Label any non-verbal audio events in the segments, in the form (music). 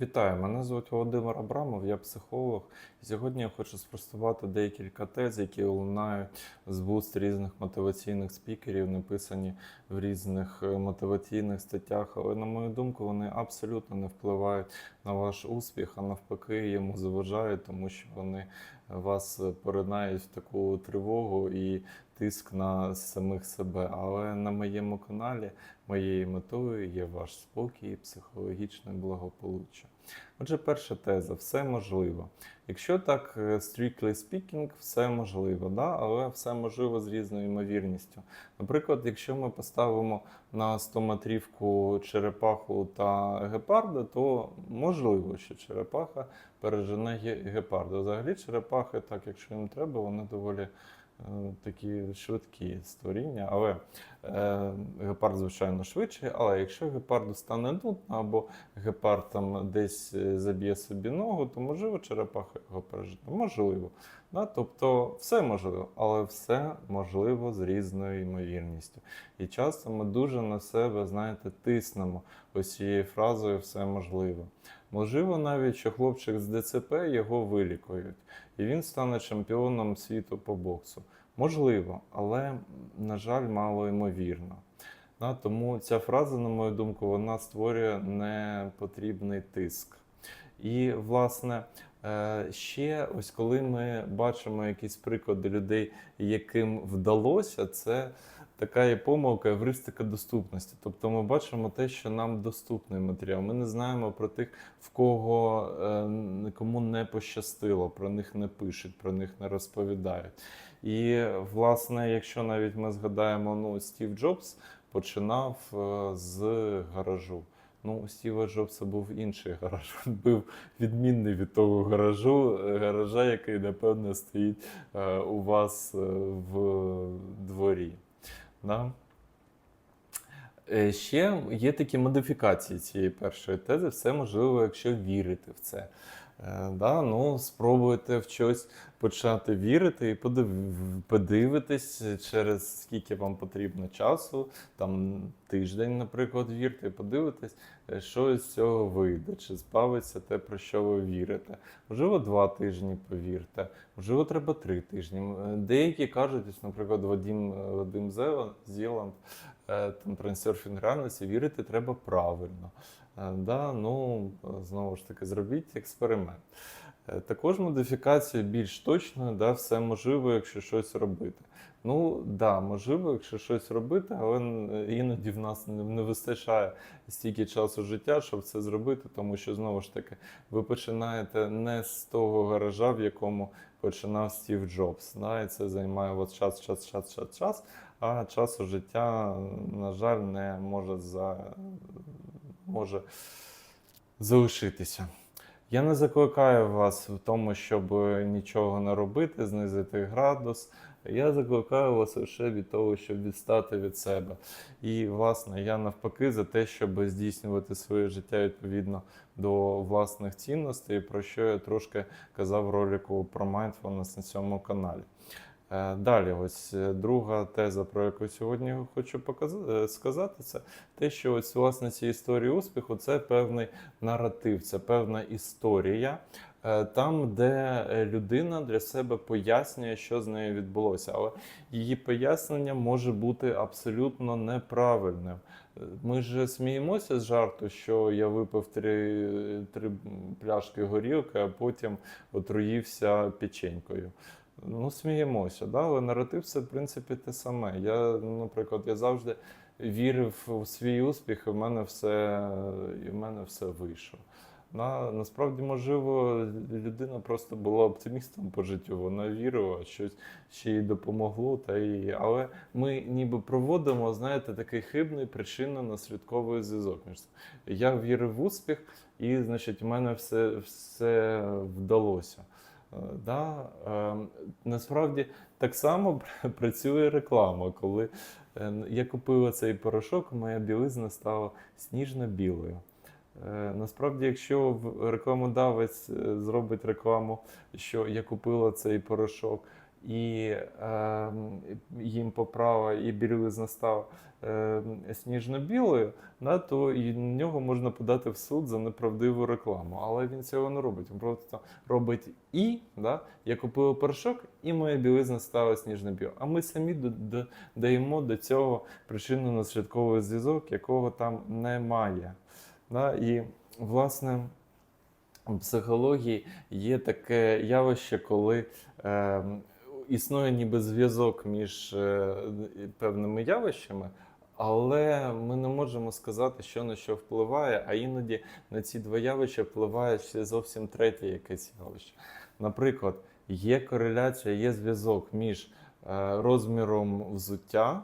Вітаю, мене звуть Володимир Абрамов, я психолог. Сьогодні я хочу спростувати декілька тез, які лунають з вуст різних мотиваційних спікерів, написані в різних е, мотиваційних статтях. Але, на мою думку, вони абсолютно не впливають на ваш успіх, а навпаки, йому заважають, тому що вони вас поринають в таку тривогу і тиск на самих себе. Але на моєму каналі моєю метою є ваш спокій і психологічне благополуччя. Отже, перша теза: все можливо. Якщо так е, strictly speaking, все можливо, да? але все можливо з різною ймовірністю. Наприклад, якщо ми поставимо на 100-метрівку черепаху та гепарда, то можливо, що черепаха пережене ге- гепарда. Взагалі, черепахи, так якщо їм треба, вони доволі такі швидкі створіння, але е, гепард, звичайно, швидший. Але якщо гепарду стане нудно, або гепард там десь е, заб'є собі ногу, то можливо черепаха його пережити. Можливо. Да? Тобто все можливо, але все можливо з різною ймовірністю. І часто ми дуже на себе, знаєте, тиснемо ось цією фразою все можливо. Можливо, навіть що хлопчик з ДЦП його вилікують, і він стане чемпіоном світу по боксу. Можливо, але, на жаль, мало ймовірно. Да, тому ця фраза, на мою думку, вона створює непотрібний тиск. І, власне, е, ще ось коли ми бачимо якісь приклади людей, яким вдалося, це така є помилка евристика доступності. Тобто ми бачимо те, що нам доступний матеріал. Ми не знаємо про тих, в кого е, кому не пощастило, про них не пишуть, про них не розповідають. І, власне, якщо навіть ми згадаємо, ну, Стів Джобс починав е, з гаражу. Ну, у Стіва Джобса був інший гараж. Він був відмінний від того гаражу, е, гаража, який, напевно, стоїть е, у вас е, в дворі. Да? Е, Ще є такі модифікації цієї першої тези. Все можливо, якщо вірити в це. Е, Да, ну, спробуйте в щось почати вірити і подив- подивитись, через скільки вам потрібно часу, там тиждень, наприклад, вірте, і подивитись, е, що з цього вийде, чи збавиться те, про що ви вірите. Можливо, два тижні повірте, можливо, треба три тижні. Е, Деякі кажуть, ось, наприклад, Вадим, е, Вадим Зела- Зіланд, е, там трансерфінг реальності, вірити треба правильно. Е, Да, ну, е, знову ж таки, зробіть експеримент. Е, Також модифікація більш точною, да, все можливо, якщо щось робити. Ну, да, можливо, якщо щось робити, але іноді в нас не вистачає стільки часу життя, щоб це зробити, тому що знову ж таки ви починаєте не з того гаража, в якому починав Стів Джобс. Да, і це займає вас час, час, час, час, час, а часу життя, на жаль, не може за може залишитися. Я не закликаю вас в тому, щоб нічого не робити, знизити градус. Я закликаю вас лише від того, щоб відстати від себе. І, власне, я навпаки за те, щоб здійснювати своє життя відповідно до власних цінностей, про що я трошки казав в ролику про mindfulness на цьому каналі. Е, Далі, ось е, друга теза, про яку сьогодні хочу показати, е, сказати, це те, що ось власне ці історії успіху це певний наратив, це певна історія, там, де людина для себе пояснює, що з нею відбулося. Але її пояснення може бути абсолютно неправильним. Ми ж сміємося з жарту, що я випив три, три пляшки горілки, а потім отруївся печенькою. Ну, сміємося, да? але наратив це в принципі те саме. Я, наприклад, я завжди вірив у свій успіх, і в мене все, і в мене все вийшло. На, насправді, можливо, людина просто була оптимістом по життю, вона вірила, щось ще їй допомогло. Та й... Але ми ніби проводимо, знаєте, такий хибний причинно-наслідковий зв'язок. Я вірив в успіх, і, значить, в мене все, все вдалося. Е, Да? е, Насправді так само (laughs) працює реклама. Коли е, я купила цей порошок, моя білизна стала сніжно-білою. Е, Насправді, якщо рекламодавець е, зробить рекламу, що я купила цей порошок, і е, їм поправа, і білизна стала е, сніжно-білою, да, то і нього можна подати в суд за неправдиву рекламу. Але він цього не робить. Він просто робить і, да, я купив порошок, і моя білизна стала сніжно-білою. А ми самі до- до- цього причинно-наслідковий зв'язок, якого там немає. Да? І, власне, в психології є таке явище, коли е, існує ніби зв'язок між е, певними явищами, але ми не можемо сказати, що на що впливає, а іноді на ці два явища впливає ще зовсім третє якесь явище. Наприклад, є кореляція, є зв'язок між е, розміром взуття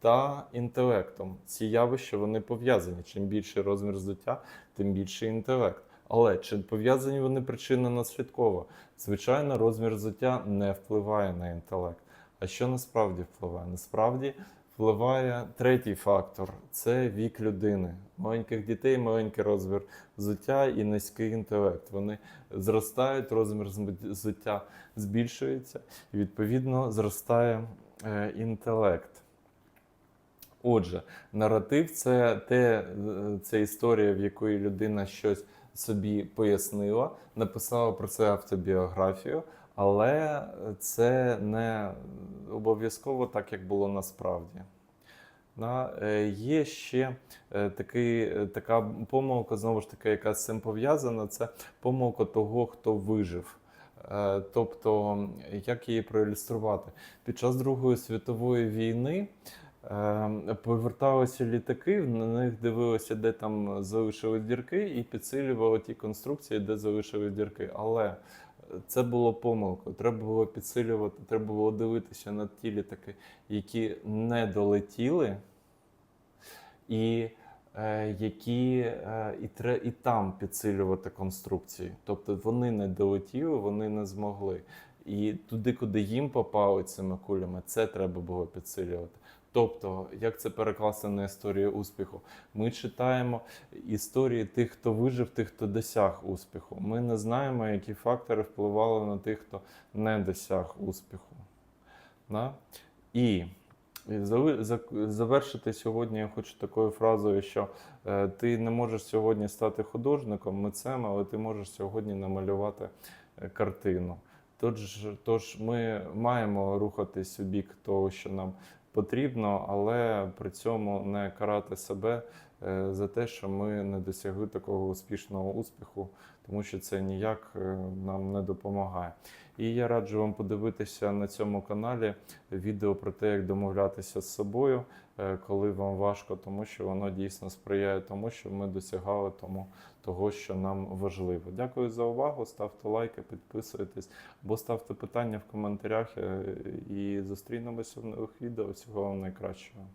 та інтелектом. Ці явища вони пов'язані. Чим більший розмір взуття, тим більший інтелект. Але чи пов'язані вони причинно-наслідково? Звичайно, розмір взуття не впливає на інтелект. А що насправді впливає? Насправді впливає третій фактор це вік людини. Маленьких дітей, маленький розмір взуття і низький інтелект. Вони зростають, розмір взуття збільшується, і відповідно зростає е, інтелект. Отже, наратив це те, е, це історія, в якої людина щось собі пояснила, написала про це автобіографію, але це не обов'язково так, як було насправді. Е, є ще е, такий, е, така помилка, знову ж таки, яка з цим пов'язана, це помилка того, хто вижив. Тобто, як її проілюструвати? Під час Другої світової війни поверталися літаки, на них дивилися, де там залишили дірки, і підсилювали ті конструкції, де залишили дірки. Але це було помилкою. Треба було підсилювати, треба було дивитися на ті літаки, які не долетіли, і е, які е, і, тре, і там підсилювати конструкції. Тобто вони не долетіли, вони не змогли. І туди, куди їм попали цими кулями, це треба було підсилювати. Тобто, як це перекласти на історію успіху? Ми читаємо історії тих, хто вижив, тих, хто досяг успіху. Ми не знаємо, які фактори впливали на тих, хто не досяг успіху. Да? І завершити сьогодні я хочу такою фразою, що е, ти не можеш сьогодні стати художником, митцем, але ти можеш сьогодні намалювати е, картину. Тож, тож ми маємо рухатись у бік того, що нам потрібно, але при цьому не карати себе е, за те, що ми не досягли такого успішного успіху, тому що це ніяк е, нам не допомагає. І я раджу вам подивитися на цьому каналі відео про те, як домовлятися з собою, коли вам важко, тому що воно дійсно сприяє тому, що ми досягали тому, того, що нам важливо. Дякую за увагу. Ставте лайки, підписуйтесь або ставте питання в коментарях е, і зустрінемося в нових відео. Всього вам найкращого.